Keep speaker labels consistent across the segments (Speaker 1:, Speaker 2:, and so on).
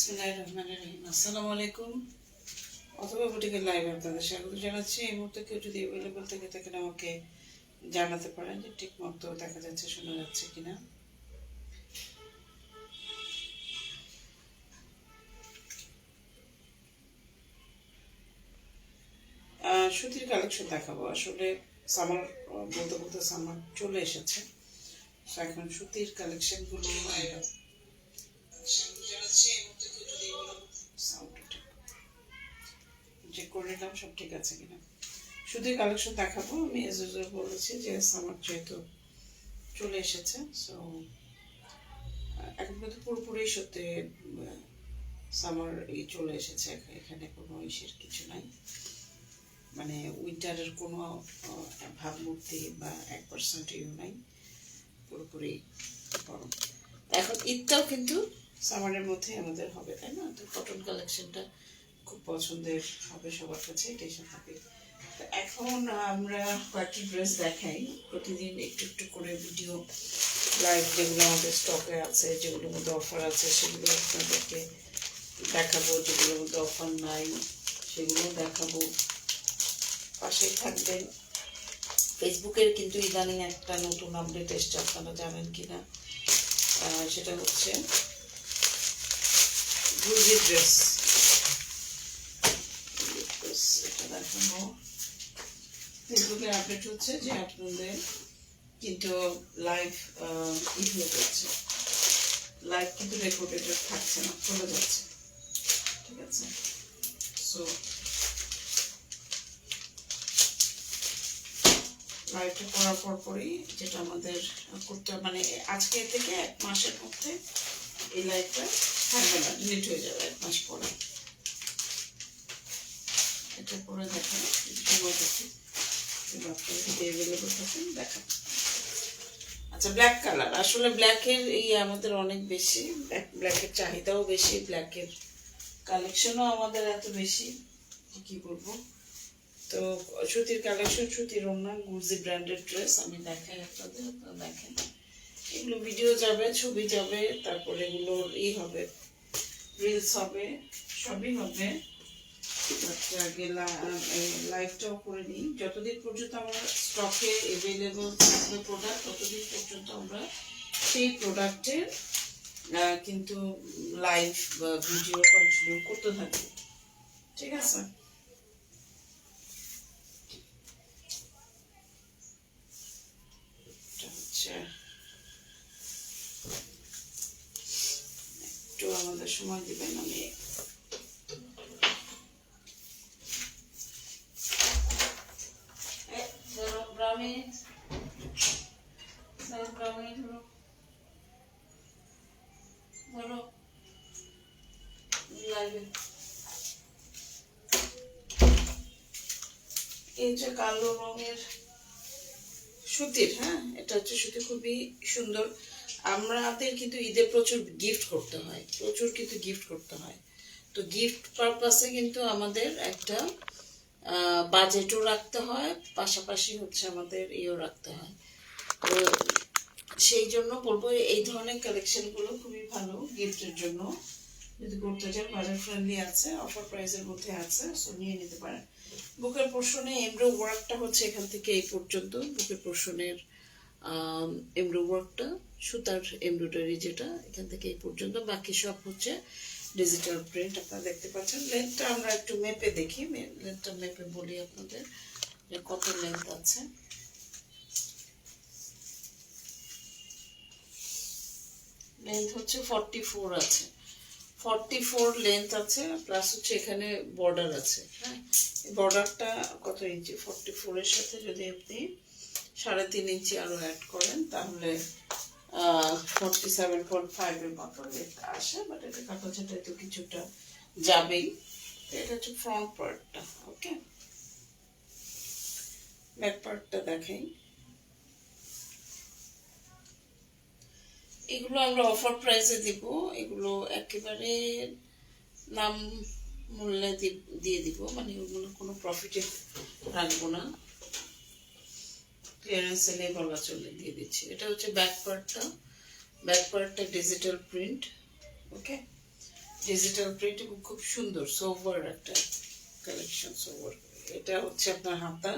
Speaker 1: বিসমিল্লাহির রহমানির রহিম আসসালামু আলাইকুম অথবা বুটিকের লাইভ আপনাদের স্বাগত জানাচ্ছি। এই মুহূর্তে কেউ যদি অ্যাভেলেবল থেকে থাকেন, আমাকে জানাতে পারেন যে ঠিক মতো দেখা যাচ্ছে, শোনা যাচ্ছে কিনা। সুতির কালেকশন দেখাবো। আসলে সামার বলতে বলতে সামার চলে এসেছে। এখন সুতির কালেকশনগুলো আমরা সাউন্ডটা চেক করে নিলাম সব ঠিক আছে কিনা। শুধু কালেকশন দেখাবো। আমি এজ বলেছি যে সামার যেহেতু চলে এসেছে সো এখন কিন্তু পুরোপুরি সত্যি সামার এই চলে এসেছে। এখানে কোনো ইসের কিছু নাই। মানে উইন্টারের কোনো ভাবমূর্তি বা এক পার্সেন্ট ইউ নাই। পুরোপুরি গরম। এখন ঈদটাও কিন্তু সামারের মধ্যে আমাদের হবে, তাই না? তো কটন কালেকশনটা খুব পছন্দের হবে সবার কাছে এটাই স্বাভাবিক। তো এখন আমরা কয়েকটি ড্রেস দেখাই। প্রতিদিন একটু একটু করে ভিডিও লাইভ যেগুলো আমাদের স্টকে আছে যেগুলোর মধ্যে অফার আছে সেগুলো আপনাদেরকে দেখাবো। যেগুলোর মধ্যে অফার নাই সেগুলো দেখাবো। পাশেই থাকবেন। ফেসবুকের কিন্তু ইদানিং একটা নতুন আপডেট এসছে আপনারা জানেন কিনা? আহ, সেটা হচ্ছে ড্রেস ফেসবুকের আপডেট হচ্ছে যে আপনাদের কিন্তু লাইভ সো লাইভটা করার পর পরই যেটা আমাদের করতে মানে আজকে থেকে এক মাসের মধ্যে এই লাইভটা থাকবে না ডিলিট হয়ে যাবে এক মাস পরে। এটা করে দেখা যদি সময় থাকে আপনার যদি অ্যাভেলেবল থাকেন দেখা আচ্ছা ব্ল্যাক কালার আসলে ব্ল্যাকের এই আমাদের অনেক বেশি। ব্ল্যাক ব্ল্যাকের চাহিদাও বেশি ব্ল্যাকের কালেকশনও আমাদের এত বেশি। কি বলব? তো সুতির কালেকশন সুতির ওনা গুজি ব্র্যান্ডেড ড্রেস আমি দেখাই আপনাদের, আপনারা দেখেন। এগুলো ভিডিও যাবে, ছবি যাবে, তারপরে এগুলোর ই হবে রিলস হবে, সবই হবে। আগে লাইভটাও করে নিই। যতদিন পর্যন্ত আমার স্টকে থাকবে প্রোডাক্ট ততদিন পর্যন্ত আমরা সেই প্রোডাক্টের কিন্তু লাইভ ভিডিও কন্টিনিউ করতে থাকব ঠিক আছে? একটু আমাদের সময় দিবেন আমি এ, ধরো গ্রামে ধরো গ্রামে ধরো ধরো লাইভে এই যে কালো রঙের সুতির হ্যাঁ? এটা হচ্ছে সুতি খুবই সুন্দর। আমাদের কিন্তু ঈদে প্রচুর গিফট করতে হয়, প্রচুর কিন্তু গিফট করতে হয়। তো গিফট পারপাসে কিন্তু আমাদের একটা বাজেটও রাখতে হয়, পাশাপাশি হচ্ছে আমাদের ইয়েও রাখতে হয়। তো সেই জন্য বলব, এই ধরনের কালেকশনগুলো খুবই ভালো গিফটের জন্য। যদি করতে চান বাজার ফ্রেন্ডলি আছে অফার প্রাইসের মধ্যে আছে সো নিয়ে নিতে পারেন। বুকের পোর্শনে এমব্রো ওয়ার্কটা হচ্ছে এখান থেকে এই পর্যন্ত। বুকের পোর্শনের এমব্রো ওয়ার্কটা, সুতার এমব্রয়ডারি যেটা এখান থেকে এই পর্যন্ত। বাকি সব হচ্ছে ডিজিটাল প্রিন্ট, আপনারা দেখতে পাচ্ছেন। লেন্থটা আমরা একটু মেপে দেখি। লেন্থটা মেপে বলি আপনাদের যে কত লেন্থ আছে। লেন্থ হচ্ছে ফর্টি ফোর আছে। ফর্টি ফোর লেন্থ আছে প্লাস হচ্ছে এখানে বর্ডার আছে হ্যাঁ? বর্ডারটা কত ইঞ্চি? ফর্টি ফোরের সাথে যদি আপনি সাড়ে তিন ইঞ্চি আরও অ্যাড করেন, তাহলে ফর্টি সেভেন পয়েন্ট ফাইভের মতো লেন্থ আসে বাট এটা কাটা তো কিছুটা যাবেই। এটা হচ্ছে ফ্রন্ট পার্টটা ওকে ব্যাক পার্টটা দেখাই। এগুলো আমরা অফার প্রাইসে দিব, এগুলো একেবারে নাম মূল্যে দিয়ে দিব মানে ওগুলো কোনো প্রফিটে রাখব না। ক্লিয়ারেন্স সেলে বলা চলে দিয়ে দিচ্ছি। এটা হচ্ছে ব্যাক পার্টটা ব্যাক পার্টটা digital print okay digital print এবং খুব সুন্দর সোভার একটা কালেকশন সোভার এটা হচ্ছে আপনার হাতা।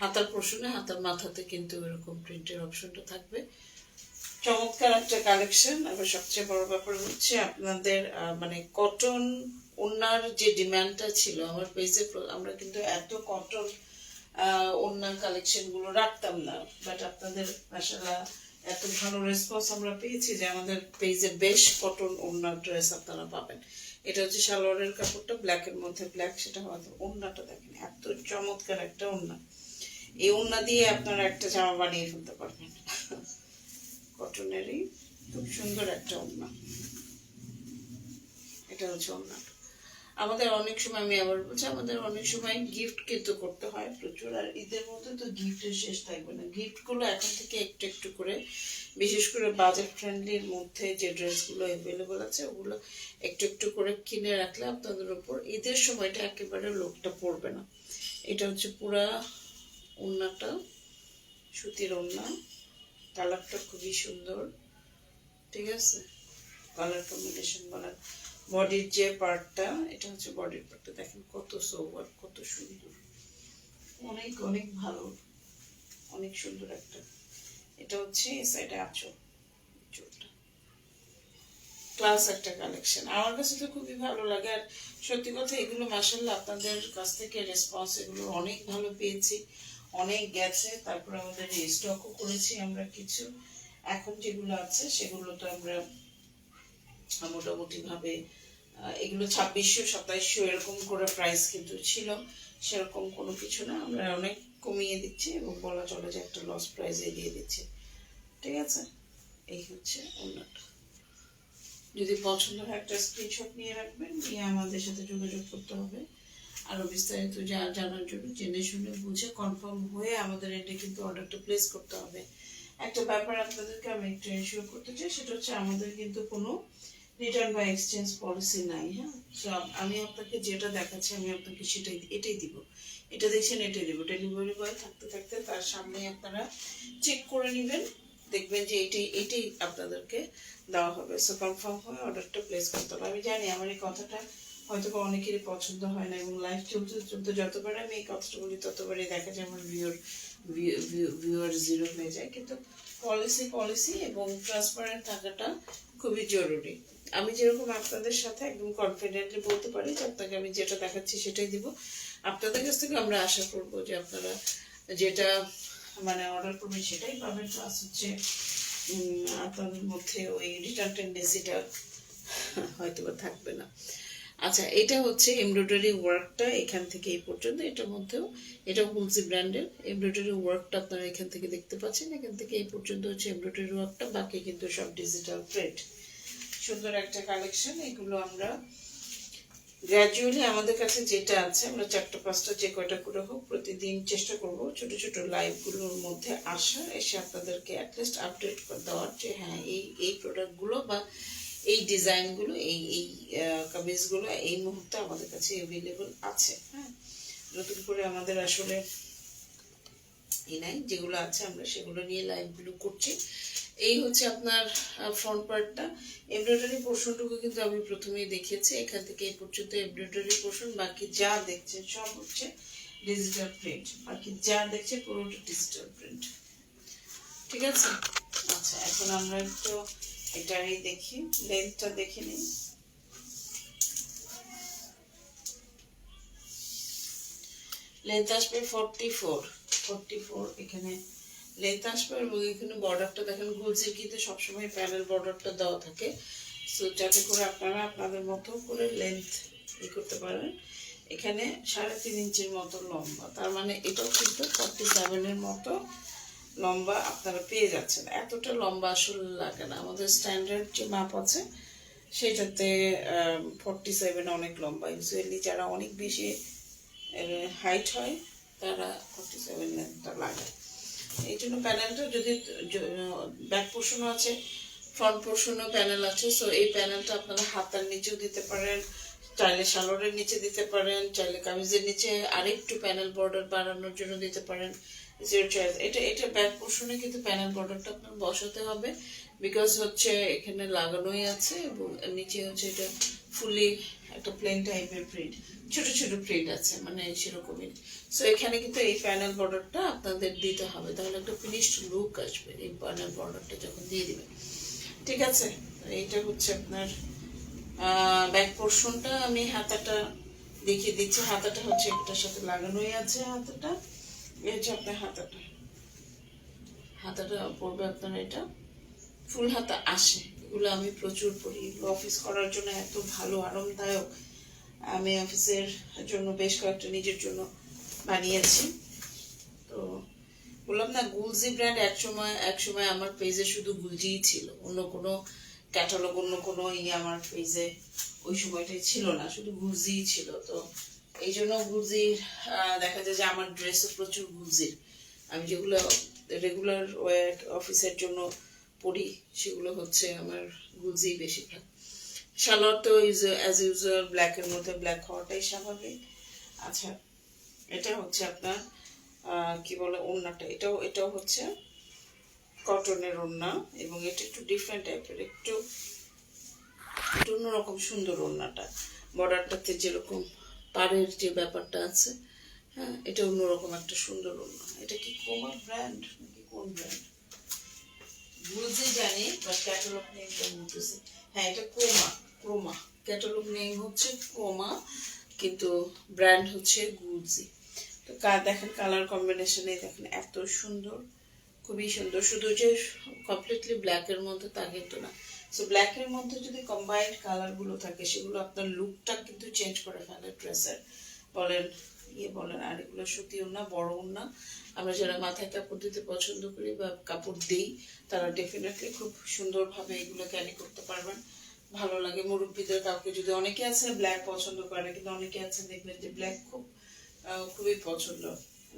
Speaker 1: হাতার পোর্শনে হাতার মাথাতে কিন্তু এরকম প্রিন্টের অপশনটা থাকবে। চমৎকার একটা কালেকশন আবার সবচেয়ে বড় ব্যাপার হচ্ছে আপনাদের মানে কটন ওনার যে ডিমান্ডটা ছিল আমার পেজে আমরা কিন্তু এত কটন ওনার কালেকশনগুলো রাখতাম না। বাট আপনাদের মাসাল্লাহ এত ভালো রেসপন্স আমরা পেয়েছি যে আমাদের পেজে বেশ কটন ওনার ড্রেস আপনারা পাবেন। এটা হচ্ছে সালোয়ারের কাপড়টা ব্ল্যাক এর মধ্যে ব্ল্যাক সেটা হয়তো ওড়নাটা দেখেন। এত চমৎকার একটা ওড়না। এই ওড়না দিয়ে আপনারা একটা জামা বানিয়ে ফেলতে পারবেন। কটনেরই খুব সুন্দর একটা ওড়না। এটা হচ্ছে ওড়না। আমাদের অনেক সময় আমি আবার বলছি, আমাদের অনেক সময় গিফট কিন্তু করতে হয় প্রচুর, আর ঈদের মধ্যে তো গিফটের শেষ থাকবে না। গিফটগুলো এখন থেকে একটু একটু করে, বিশেষ করে বাজেট ফ্রেন্ডলির মধ্যে যে ড্রেসগুলো অ্যাভেলেবল আছে, ওগুলো একটু একটু করে কিনে রাখলে আপনাদের উপর ঈদের সময়টা একেবারে লোকটা পড়বে না। এটা হচ্ছে পুরা ওড়নাটা, সুতির ওড়না। কালারটা খুবই সুন্দর, ঠিক আছে? কালার কম্বিনেশন বলার বডির যে পার্টটা এটা হচ্ছে বডির পার্টটা দেখেন কত সোবার কত সুন্দর। অনেক অনেক ভালো। অনেক সুন্দর একটা। এটা হচ্ছে এই সাইডে চুলটা ক্লাস একটা কালেকশন আমার কাছে তো খুবই ভালো লাগে। আর সত্যি কথা, এগুলো মাসাল্লাহ আপনাদের কাছ থেকে রেসপন্স এগুলো অনেক ভালো পেয়েছি। অনেক গেছে, তারপর আমাদের স্টকও করেছি আমরা কিছু। এখন যেগুলো আছে, সেগুলো তো আমরা মোটামুটি ভাবে এগুলো ছাব্বিশশো, সাতাইশশো এরকম করে প্রাইস কিন্তু ছিল। সেরকম কোনো কিছু না, আমরা অনেক কমিয়ে দিচ্ছি এবং বলা চলে যে একটা লস প্রাইসে দিয়ে দিচ্ছি। ঠিক আছে? এই হচ্ছে অন্যটা। যদি পছন্দ হয় একটা স্ক্রিনশট নিয়ে রাখবেন, নিয়ে আমাদের সাথে যোগাযোগ করতে হবে। আরও বিস্তারিত যা জানার জন্য জেনে শুনে বুঝে কনফার্ম হয়ে আমাদের এটা কিন্তু অর্ডারটা প্লেস করতে হবে। একটা ব্যাপার আপনাদেরকে আমি একটু এনশিওর করতে চাই সেটা হচ্ছে আমাদের কিন্তু কোনো রিটার্ন বা এক্সচেঞ্জ পলিসি নাই হ্যাঁ? So, আমি আপনাকে যেটা দেখাচ্ছি আমি আপনাকে সেটাই এটাই দিব। এটা দেখছেন এটাই দিব। ডেলিভারি বয় থাকতে থাকতে তার সামনে আপনারা চেক করে নেবেন দেখবেন যে এটাই এটাই আপনাদেরকে দেওয়া হবে। সো কনফার্ম হয়ে অর্ডারটা প্লেস করতে হবে। আমি জানি আমার এই কথাটা হয়তো বা অনেকেরই পছন্দ হয় না এবং লাইভ চলতে চলতে যতবার আমি এই কথাটা বলি, ততবারই দেখা যায় আমার ভিউর ভিউয়ার জিরো হয়ে যায়। কিন্তু পলিসি পলিসি এবং ট্রান্সপারেন্ট থাকাটা খুবই জরুরি। আমি যেরকম আপনাদের সাথে একদম কনফিডেন্টলি বলতে পারি যে আপনাকে আমি যেটা দেখাচ্ছি সেটাই দিব। আপনাদের কাছ থেকে আমরা আশা করব যে আপনারা যেটা মানে অর্ডার করবেন সেটাই পাবেন। প্লাস হচ্ছে আপনাদের মধ্যে ওই রিটার্ন টেন্ডেন্সিটা হয়তো বা থাকবে না। আচ্ছা এটা হচ্ছে এমব্রয়ডারি ওয়ার্কটা এখান থেকে এই পর্যন্ত। এটার মধ্যেও এটা গুলসি ব্র্যান্ডের এমব্রয়ডারি ওয়ার্কটা আপনারা এখান থেকে দেখতে পাচ্ছেন। এখান থেকে এই পর্যন্ত হচ্ছে এমব্রয়ডারি ওয়ার্কটা বাকি কিন্তু সব ডিজিটাল প্রিন্ট সুন্দর একটা কালেকশন এগুলো আমরা গ্র্যাজুয়ালি আমাদের কাছে যেটা আছে, আমরা চারটা, পাঁচটা যে কয়টা করে হোক, প্রতিদিন চেষ্টা করব ছোট ছোট লাইভগুলোর মধ্যে আসা, এসে আপনাদেরকে অ্যাটলিস্ট আপডেট দেওয়ার যে হ্যাঁ এই এই প্রোডাক্টগুলো বা এই ডিজাইনগুলো এই এই কামিজগুলো এই মুহূর্তে আমাদের কাছে অ্যাভেলেবল আছে। হ্যাঁ। নতুন করে আমাদের আসলে এই নাই যেগুলো আছে আমরা সেগুলো নিয়ে লাইভগুলো করছি। এই হচ্ছে আপনার ফ্রন্ট পার্টটা এমব্রয়ডারি পোর্শনটুকু কিন্তু আমি প্রথমেই দেখিয়েছি। এখান থেকে এই পর্যন্ত এমব্রয়ডারি পোর্শন বাকি যা দেখছেন সব হচ্ছে ডিজিটাল প্রিন্ট বাকি যা দেখছে পুরোটা ডিজিটাল প্রিন্ট ঠিক আছে? আচ্ছা এখন আমরা একটু এটারই দেখি লেন্থটা দেখে নিই। লেন্থ আসবে ফোরটি ফোর ফোরটি ফোর এখানে লেন্থ আসবে এবং এখানে বর্ডারটা দেখেন গুলসির কিন্তু সবসময় প্যানেল বর্ডারটা দেওয়া থাকে। সো যাতে করে আপনারা আপনাদের মতো করে লেন্থ ই করতে পারেন। এখানে সাড়ে তিন ইঞ্চির মতো লম্বা। তার মানে এটাও কিন্তু ফর্টি সেভেনের মতো লম্বা আপনারা পেয়ে যাচ্ছেন। এতটা লম্বা আসলে লাগে না। আমাদের স্ট্যান্ডার্ড যে মাপ আছে, সেটাতে ফর্টি সেভেন অনেক লম্বা। ইউজুয়ালি যারা অনেক বেশি হাইট হয়, তারা ফর্টি সেভেন লেন্থটা লাগে। এই জন্য প্যানেলটা যদি ব্যাক পোর্শনও আছে ফ্রন্ট পোর্শনও প্যানেল আছে সো এই প্যানেলটা আপনারা হাতার নিচেও দিতে পারেন, চাইলে সালোয়ারের নিচে দিতে পারেন, চাইলে কামিজের নিচে আরেকটু প্যানেল বর্ডার বাড়ানোর জন্য দিতে পারেন। জিরো চয়েস এটা এটা ব্যাক পোর্শনে কিন্তু প্যানেল বর্ডারটা আপনার বসাতে হবে বিকজ হচ্ছে এখানে লাগানোই আছে এবং নিচে হচ্ছে এটা ফুলি একটা প্লেন টাইপের প্রিন্ট ছোট ছোট প্রিন্ট আছে মানে সেরকমই। সো এখানে কিন্তু এই প্যানেল বর্ডারটা আপনাদের দিতে হবে, তাহলে একটা ফিনিশড লুক আসবে এই প্যানেল বর্ডারটা যখন দিয়ে দিবেন। ঠিক আছে? এইটা হচ্ছে আপনার ব্যাক পোর্শনটা আমি হাতাটা দেখিয়ে দিচ্ছি। হাতাটা হচ্ছে এটার সাথে লাগানোই আছে হাতাটা। এই হচ্ছে আপনার হাতাটা। হাতাটা পড়বে আপনার এটা। ফুল হাতা আসে। এগুলো আমি প্রচুর পরি অফিস করার জন্য এত ভালো, আরামদায়ক। আমি অফিসের জন্য বেশ কয়েকটা নিজের জন্য বানিয়েছি। তো বললাম না, গুলজি ব্র্যান্ড এক সময় এক সময় আমার পেজে শুধু গুলজিই ছিল। অন্য কোনো ক্যাটালগ অন্য কোনো ইয়ে আমার পেজে ওই সময়টাই ছিল না। শুধু গুলজিই ছিল। তো এই জন্য গুলজির দেখা যায় যে আমার ড্রেসও প্রচুর গুলজির। আমি যেগুলো রেগুলার অফিসের জন্য পরি, সেগুলো হচ্ছে আমার গুলজি বেশিরভাগ। সালোয়ার তো অ্যাজ ইউজুয়াল ব্ল্যাকের মধ্যে ব্ল্যাক হওয়াটাই স্বাভাবিক। আচ্ছা এটা হচ্ছে আপনার কি বলে, ওড়নাটা। এটাও এটাও হচ্ছে কটনের ওড়না, এবং এটা একটু ডিফারেন্ট টাইপের একটু একটু অন্যরকম সুন্দর ওড়নাটা। বর্ডারটাতে যেরকম পাড়ের যে ব্যাপারটা আছে হ্যাঁ এটা অন্যরকম একটা সুন্দর ওড়না এটা কি কোমা ব্র্যান্ড নাকি কোন ব্র্যান্ড বুঝে জানি বাট ক্যাটালগ নেমটা বলতেছি। হ্যাঁ এটা ক্রোমা ক্রোমা। ক্যাটালগ নেম হচ্ছে ক্রোমা, কিন্তু ব্র্যান্ড হচ্ছে গুলজি তো দেখেন কালার কম্বিনেশনে দেখেন, এত সুন্দর, খুবই সুন্দর। শুধু যে কমপ্লিটলি ব্ল্যাকের মধ্যে তা কিন্তু না। সো ব্ল্যাকের মধ্যে যদি কম্বাইন্ড কালারগুলো থাকে, সেগুলো আপনার লুকটা কিন্তু চেঞ্জ করে ফেলে ড্রেসের বলেন ইয়ে বলেন, আর এগুলো সত্যি না বড় না। আমরা যারা মাথায় কাপড় দিতে পছন্দ করি বা কাপড় দিই, তারা ডেফিনেটলি খুব সুন্দরভাবে এগুলো ক্যারি করতে পারবেন। ভালো লাগে। মুরব্বীদের কাউকে যদি অনেকে আছে ব্ল্যাক পছন্দ করে না, কিন্তু অনেকে আছে দেখবেন যে ব্ল্যাক খুব খুবই পছন্দ।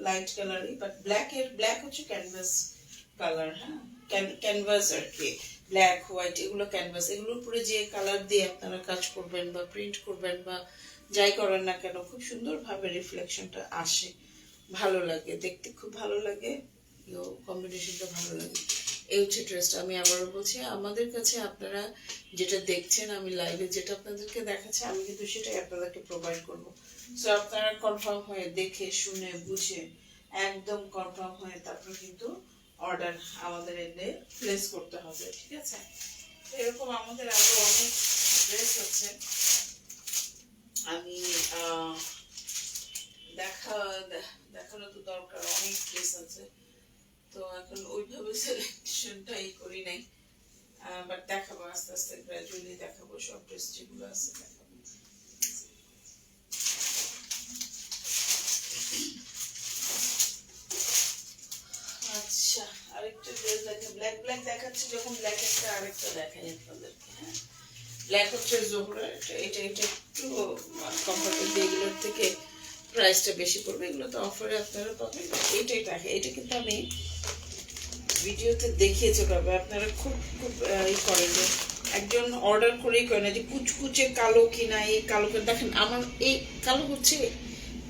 Speaker 1: লাইট কালারই বাট ব্ল্যাক এর ব্ল্যাক হচ্ছে ক্যানভাস কালার হ্যাঁ? ক্যানভাস আর কি ব্ল্যাক হোয়াইট এগুলো ক্যানভাস এগুলোর উপরে যে কালার দিয়ে আপনারা কাজ করবেন বা প্রিন্ট করবেন বা যাই করেন না কেন, খুব সুন্দরভাবে রিফ্লেকশনটা আসে। ভালো লাগে, দেখতে খুব ভালো লাগে কম্বিনেশনটা ভালো লাগে। এই হচ্ছে ড্রেসটা আমি আবারও বলছি, আমাদের কাছে আপনারা যেটা দেখছেন, আমি লাইভে যেটা আপনাদেরকে দেখাচ্ছি, আমি কিন্তু সেটাই আপনাদেরকে প্রোভাইড করব। সো আপনারা কনফার্ম হয়ে দেখে, শুনে, বুঝে, একদম কনফার্ম হয়ে তারপর কিন্তু অর্ডার আমাদের এনে প্লেস করতে হবে, ঠিক আছে? এরকম আমাদের আরও অনেক ড্রেস আছে। আমি দেখা, দেখানো তো দরকার, অনেক ড্রেস আছে। তো এখন ওইভাবে সিলেকশনটাই করি নাই। বাট দেখাবো, আস্তে আস্তে গ্রাজুয়ালি দেখাবো সব ড্রেস যেগুলো আছে। আরেকটা ড্রেস দেখে ব্ল্যাক ব্ল্যাক দেখাচ্ছি, যখন ব্ল্যাক একটা আরেকটা দেখাই আপনাদেরকে হ্যাঁ? ব্ল্যাক হচ্ছে জোহরা, এটা এটা একটু কমফোর্টেবল এগুলোর থেকে প্রাইসটা বেশি পড়বে, এগুলো তো অফারে আপনারা পাবেন। এইটাই দেখে এটা কিন্তু আমি ভিডিওতে দেখিয়েছে কবে আপনারা খুব খুব ই করেন যে একজন অর্ডার করেই করে না যে কুচকুচে কালো কিনা, এই কালো দেখেন আমার এই কালো হচ্ছে,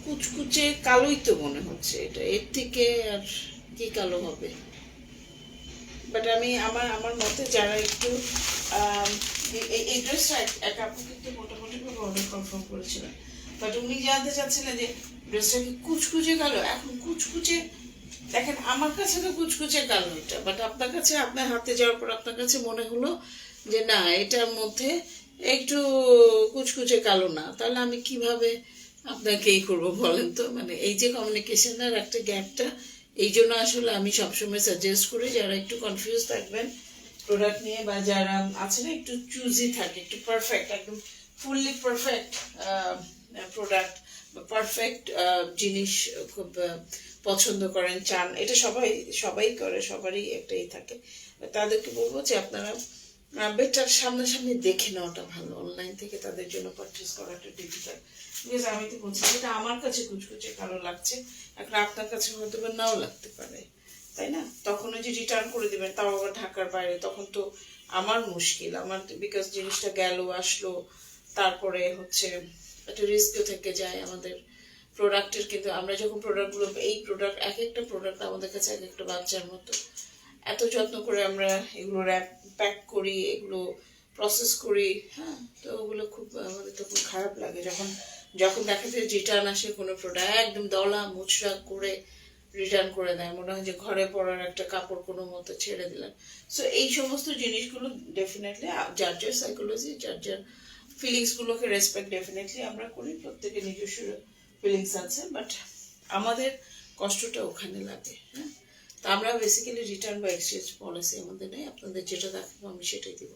Speaker 1: কুচকুচে কালোই তো মনে হচ্ছে এটা। এর থেকে আর কি কালো হবে? বাট আমি আমার আমার মতে যারা একটু এই- ড্রেসটা এক আপু কিন্তু মোটামুটি ভাবে অর্ডার কনফার্ম করেছিলেন বাট উনি জানতে চাচ্ছিলেন যে ড্রেসটা কি কুচকুচে কালো? এখন কুচকুচে, দেখেন, আমার কাছে তো কুচকুচে কালো এটা। বাট আপনার কাছে, আপনার হাতে যাওয়ার পর আপনার কাছে মনে হলো যে না, এটার মধ্যে একটু কুচকুচে কালো না। তাহলে আমি কীভাবে আপনাকে এই করব বলেন তো? মানে এই যে কমিউনিকেশনের একটা গ্যাপটা এই জন্য আসলে আমি সবসময় সাজেস্ট করি যারা একটু কনফিউজ থাকবেন প্রোডাক্ট নিয়ে বা যারা আছে না, একটু চুজি থাকে, একটু পারফেক্ট একদম ফুললি পারফেক্ট প্রোডাক্ট বা পারফেক্ট জিনিস খুব পছন্দ করেন, চান, এটা সবাই সবাই করে, সবারই একটাই থাকে। তাদেরকে বলব যে আপনারা বেটার সামনাসামনি দেখে নেওয়াটা ভালো। অনলাইন থেকে তাদের জন্য পারচেস করাটা ডিফিকাল্ট বিকজ আমি তো বলছি, যেটা আমার কাছে কুচকুচে কালো লাগছে এখন আপনার কাছে হয়তো বা নাও লাগতে পারে, তাই না? তখন ওই যে রিটার্ন করে দিবেন, তাও আবার ঢাকার বাইরে, তখন তো আমার মুশকিল, আমার বিকজ জিনিসটা গেল, আসলো, তারপরে হচ্ছে একটা রিস্কও থেকে যায় আমাদের প্রোডাক্টের কিন্তু আমরা যখন প্রোডাক্টগুলো এই প্রোডাক্ট এক একটা প্রোডাক্ট আমাদের কাছে এক একটা বাচ্চার মতো। এত যত্ন করে আমরা এগুলো র্যাপ প্যাক করি, এগুলো প্রসেস করি হ্যাঁ তো ওগুলো খুব, আমাদের তখন খারাপ লাগে যখন যখন দেখা যায় রিটার্ন আসে কোনো প্রোডাক্ট একদম দলা মুচড়া করে রিটার্ন করে দেয়, মনে হয় যে ঘরে পড়ার একটা কাপড় কোনো মতো ছেড়ে দিলাম। সো এই সমস্ত জিনিসগুলো ডেফিনেটলি যার যার সাইকোলজি যার যার ফিলিংসগুলোকে রেসপেক্ট ডেফিনেটলি আমরা করি, প্রত্যেকে নিজস্ব ফিলিংস আছে বাট আমাদের কষ্টটা ওখানে লাগে হ্যাঁ? তা আমরা বেসিক্যালি রিটার্ন বা এক্সচেঞ্জ পলিসি আমাদের নেই, আপনাদের যেটা দেখাবো আমি সেটাই দিব।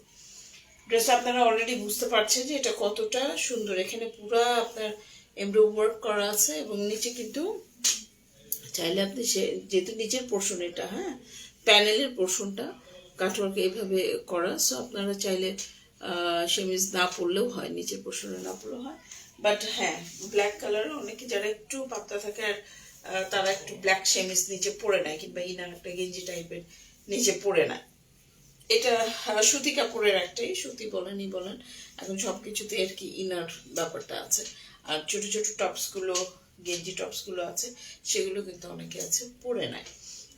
Speaker 1: ড্রেসটা আপনারা অলরেডি বুঝতে পারছেন যে এটা কতটা সুন্দর। এখানে পুরো আপনার এমব্রো ওয়ার্ক করা আছে এবং নিচে কিন্তু চাইলে আপনি সে যেহেতু নিচের পোর্শন এটা হ্যাঁ প্যানেলের পোর্শনটা কাটওয়ার্ক এইভাবে করা। সো আপনারা চাইলে সেমিজ না পরলেও হয়, নিচের পোর্শনে না পরলেও হয়। বাট হ্যাঁ ব্ল্যাক কালার অনেকে যারা একটু পাতলা থাকে আর তারা একটু ব্ল্যাক সেমিজ নিচে পরে নেয় কিংবা ইনার একটা গেঞ্জি টাইপের নিচে পরে নেয়। এটা আহ, সুতি কাপড়ের একটাই সুতি বলেনই বলেন। এখন সব কিছুতে আর কি ইনার ব্যাপারটা আছে। আর ছোট ছোট টপসগুলো গেঞ্জি টপসগুলো আছে সেগুলো কিন্তু অনেকে আছে পরে নেয়।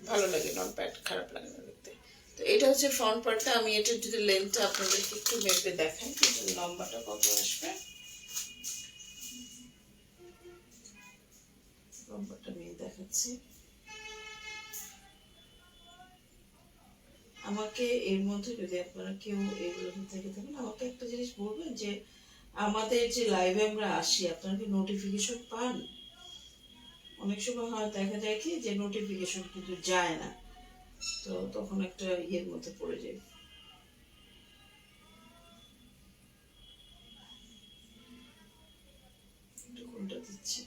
Speaker 1: ভালো লাগে নন প্যাট খারাপ লাগে না দেখতে। তো এটা হচ্ছে ফ্রন্ট পার্টটা আমি এটার যদি লেন্থটা আপনাদেরকে একটু মেপে দেখাই এটা লম্বাটা কত আসবে? লম্বাটা আমি দেখাচ্ছি। আমাকে এর মধ্যে যদি আপনারা কেউ এগুলো থেকে থাকেন, আমাকে একটা জিনিস বলবেন যে, আমাদের যে লাইভে আমরা আসি, আপনারা কি নোটিফিকেশন পান? অনেক সময় হয়, দেখা যায় কি যে নোটিফিকেশন কিন্তু যায় না। তো তখন একটা ইয়ের মধ্যে পড়ে যায় কোনটা দিচ্ছি।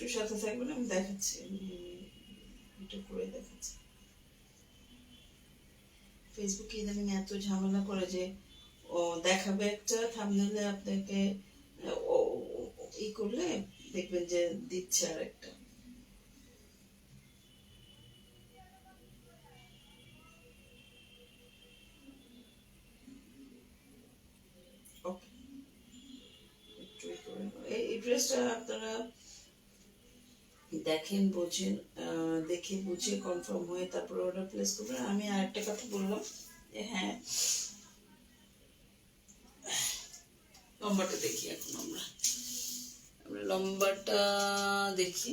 Speaker 1: একটু সাথে থাকবেন, আমি দেখাচ্ছি একটু করে দেখাচ্ছি। ফেসবুকে ইদানিং এত ঝামেলা করে যে ও দেখাবে একটা থামনেলে আপনাকে ই করলে দেখবেন যে দিচ্ছে আর একটা। এই ড্রেসটা আপনারা দেখেন বোঝেন দেখে বুঝে কনফার্ম হয়ে তারপর অর্ডার প্লেস করবেন আমি আরেকটা কথা বললাম, যে হ্যাঁ লম্বাটা দেখি এখন আমরা। আমরা লম্বাটা দেখি।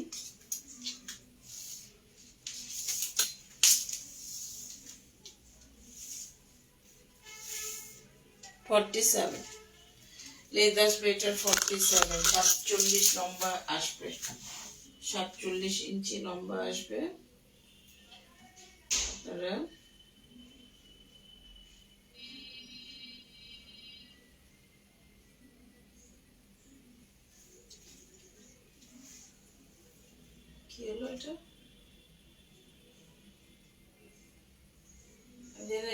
Speaker 1: ফর্টি সেভেন লেন্থ আসবে এটার ফর্টি সেভেন সাতচল্লিশ লম্বা আসবে। সাতচল্লিশ ইঞ্চি লম্বা আসবে। কি হলো এটা?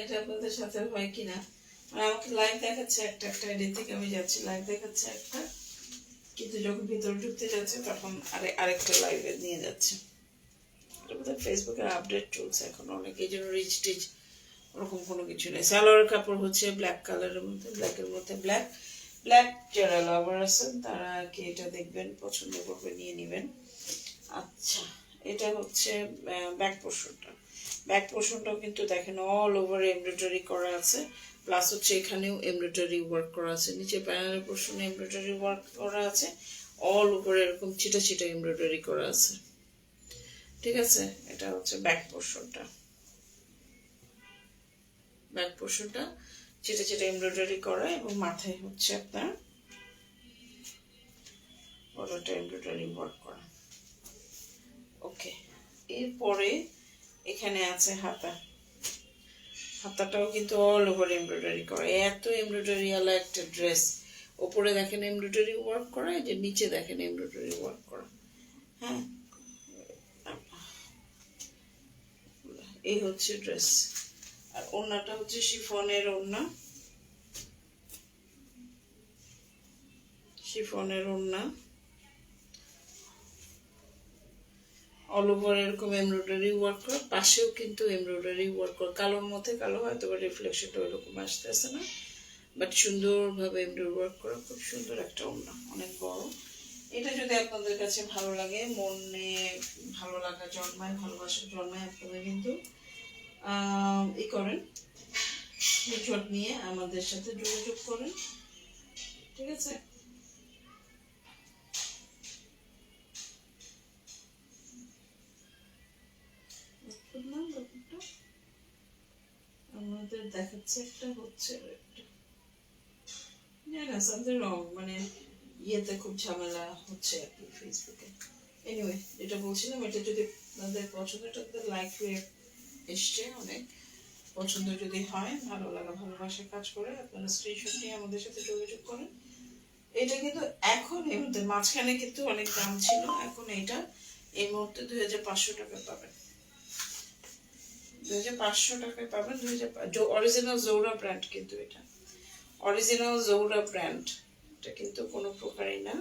Speaker 1: এটা আপনাদের সাথে হয় কিনা। মানে আমাকে লাইভ দেখাচ্ছে একটা একটা আইডি থেকে আমি যাচ্ছি লাইভ দেখাচ্ছে একটা। কিন্তু যখন ভিতরে ঢুকতে যাচ্ছে, তখন আরে, আরেকটা লাইভে নিয়ে যাচ্ছে। বোধহয় ফেসবুকের আপডেট চলছে এখন অনেক, এই জন্য রিচ টিচ ওরকম কোনো কিছু নেই। সালোয়ার কাপড় হচ্ছে ব্ল্যাক কালারের মধ্যে ব্ল্যাকের মধ্যে ব্ল্যাক ব্ল্যাক যারা লাভার আছেন, তারা কি এটা দেখবেন, পছন্দ করবে, নিয়ে নেবেন। আচ্ছা এটা হচ্ছে ব্যাক পোর্শনটা ব্যাক পোর্শনটাও কিন্তু দেখেন অল ওভার এমব্রয়ডারি করা আছে। প্লাস হচ্ছে এখানেও এমব্রয়ডারি ওয়ার্ক করা আছে। নিচে প্যানেলের পোর্শনে এমব্রয়ডারি ওয়ার্ক করা আছে। অল উপরে এরকম চিটা চিটা এমব্রয়ডারি করা আছে। ঠিক আছে? এটা হচ্ছে ব্যাক পোর্শনটা ব্যাক পোর্শনটা চিটা চিটা এমব্রয়ডারি করা এবং মাথায় হচ্ছে আপনার বড়টা এমব্রয়ডারি ওয়ার্ক করা। ওকে এরপরে এখানে আছে হাতা। হাতাটাও কিন্তু অল ওভার এমব্রয়ডারি করা। এত এমব্রয়ডারি আলা একটা ড্রেস ওপরে দেখেন এমব্রয়ডারি ওয়ার্ক করা যে নিচে দেখেন এমব্রয়ডারি ওয়ার্ক করা। হ্যাঁ? এই হচ্ছে ড্রেস আর ওড়নাটা হচ্ছে শিফনের ওড়না। শিফনের ওড়না। অল ওভার এরকম এমব্রয়ডারি ওয়ার্ক করা, পাশেও কিন্তু এমব্রয়ডারি ওয়ার্ক করা। কালোর মধ্যে কালো, হয়তো বা রিফ্লেকশনটা ওইরকম আসতেছে না। বাট সুন্দরভাবে এমব্রয়ডারি ওয়ার্ক করা, খুব সুন্দর একটা ওড়না, অনেক বড়। এটা যদি আপনাদের কাছে ভালো লাগে, মনে ভালো লাগা জন্মায়, ভালোবাসা জন্মায় আপনারা কিন্তু ই করেন। নিয়ে আমাদের সাথে যোগাযোগ করেন। ঠিক আছে? আমাদের দেখাচ্ছে, একটা হচ্ছে না সামথিং রং মানে ইয়েতে খুব ঝামেলা হচ্ছে আর কি ফেসবুকে এনিওয়ে যেটা বলছিলাম, এটা যদি আপনাদের পছন্দ লাইক এসছে অনেক। পছন্দ যদি হয়, ভালো লাগা, ভালোবাসা কাজ করে, আপনারা স্ক্রিনশট নিয়ে আমাদের সাথে যোগাযোগ করেন। এটা কিন্তু এখন এই মাঝখানে কিন্তু অনেক দাম ছিল, এখন এটা এই মুহূর্তে দুই হাজার পাঁচশো টাকা পাবেন। দুই হাজার পাঁচশো টাকায় পাবেন, দুই হাজার অরিজিনাল জৌরা ব্র্যান্ড কিন্তু এটা। অরিজিনাল জৌরা ব্র্যান্ড এটা কিন্তু কোনো প্রকারই না।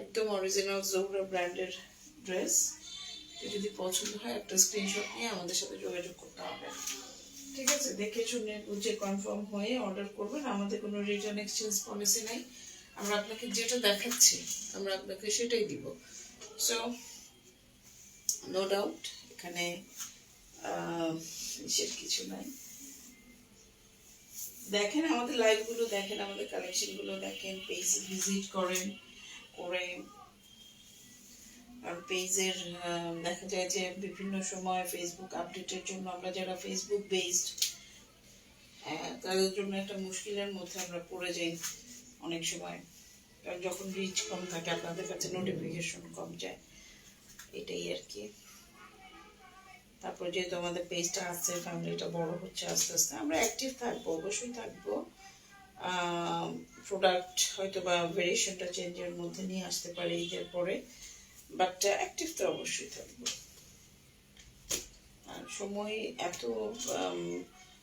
Speaker 1: একদম অরিজিনাল জৌরা ব্র্যান্ডের ড্রেস যদি পছন্দ হয়, একটা স্ক্রিনশট নিয়ে আমাদের সাথে যোগাযোগ করতে হবে। ঠিক আছে? দেখে শুনে বুঝে কনফার্ম হয়ে অর্ডার করবেন। আমাদের কোনো রিটার্ন এক্সচেঞ্জ পলিসি নাই। আমরা আপনাকে যেটা দেখাচ্ছি, আমরা আপনাকে সেটাই দিব। সো নো ডাউট এখানে বিশেষ কিছু নাই। দেখেন আমাদের লাইভগুলো দেখেন আমাদের কালেকশনগুলো দেখেন পেজ ভিজিট করেন, করে আর পেজের দেখা যায় যে বিভিন্ন সময় ফেসবুক আপডেটের জন্য আমরা যারা ফেসবুক বেসড তাদের জন্য একটা মুশকিলের মধ্যে আমরা পড়ে যাই অনেক সময়। কারণ যখন রিচ কম থাকে, আপনাদের কাছে নোটিফিকেশন কম যায়। এটাই আর কি। তারপর যেহেতু আমাদের পেজটা আসছে ফ্যামিলিটা বড় হচ্ছে আস্তে আস্তে, আমরা অ্যাক্টিভ থাকব, অবশ্যই থাকব। প্রোডাক্ট হয়তো বা ভেরিয়েশনটা চেঞ্জের মধ্যে নিয়ে আসতে পারে ঈদের পরে বাট অ্যাক্টিভ তো অবশ্যই থাকব। আর সময় এত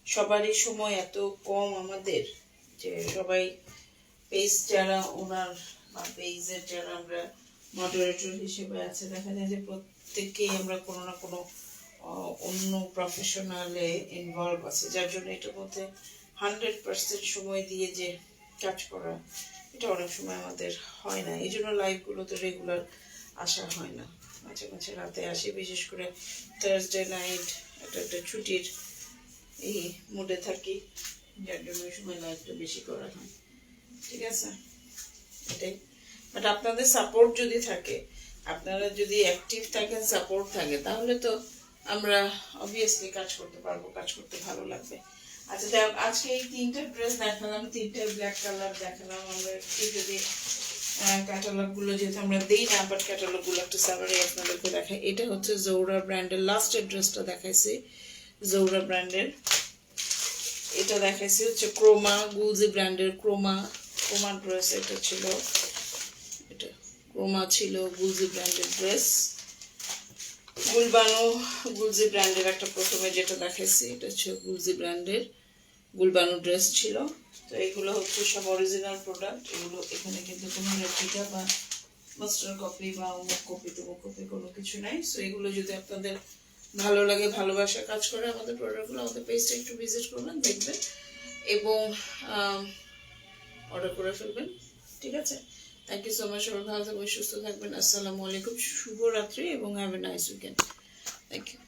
Speaker 1: সবারই সময় এত কম আমাদের, যে সবাই পেজ যারা ওনার বা পেজের যারা আমরা মডারেটর হিসেবে আছে, দেখা যায় যে প্রত্যেকেই আমরা কোনো না কোনো অন্য প্রফেশনালে ইনভলভ আছে, যার জন্য এটার মধ্যে হান্ড্রেড পার্সেন্ট সময় দিয়ে যে কাজ করা, এটা অনেক সময় আমাদের হয় না। এই জন্য লাইভগুলোতে রেগুলার আসা হয় না। মাঝে মাঝে রাতে আসি, বিশেষ করে থার্সডে নাইট একটা একটা ছুটির এই মুডে থাকি, যার জন্য ওই সময় লাইভটা বেশি করা হয়। ঠিক আছে? এটাই। বাট আপনাদের সাপোর্ট যদি থাকে, আপনারা যদি অ্যাক্টিভ থাকেন সাপোর্ট থাকে, তাহলে তো আমরা অবভিয়াসলি কাজ করতে পারব, কাজ করতে ভালো লাগবে। আচ্ছা দেখ, আজকে এই তিনটা ড্রেস দেখালাম, তিনটা ব্ল্যাক কালার দেখালাম, আমরা একটু যদি ক্যাটালগগুলো যেহেতু আমরা দিই না বাট ক্যাটালগগুলো একটু সামারি আপনাদেরকে দেখাই। এটা হচ্ছে জৌরা ব্র্যান্ডের লাস্টের ড্রেসটা দেখাইছি জৌরা ব্র্যান্ডের এটা দেখাইছি হচ্ছে ক্রোমা গুলজি ব্র্যান্ডের ক্রোমা ক্রোমা ড্রেস এটা ছিল। এটা ক্রোমা ছিল গুজি ব্র্যান্ডের ড্রেস গুলবানো, গুলজি ব্র্যান্ডের একটা প্রথমে যেটা দেখাইছি, এটা হচ্ছে গুলজি ব্র্যান্ডের গুলবানো ড্রেস ছিল। তো এগুলো হচ্ছে সব অরিজিনাল প্রোডাক্ট এগুলো এখানে কিন্তু কোনো রেপ্লিকা বা মাস্টার কপি বা অমুক কপি তমুক কপি কোনো কিছু নাই। সো এগুলো যদি আপনাদের ভালো লাগে, ভালোবাসা কাজ করে আমাদের প্রোডাক্টগুলো আমাদের পেজটা একটু ভিজিট করবেন, দেখবেন। এবং অর্ডার করে ফেলবেন, ঠিক আছে? থ্যাংক ইউ সো মাচ সবাই ভালো থাকবেন সুস্থ থাকবেন আসসালামু আলাইকুম শুভরাত্রি এবং have a nice weekend thank you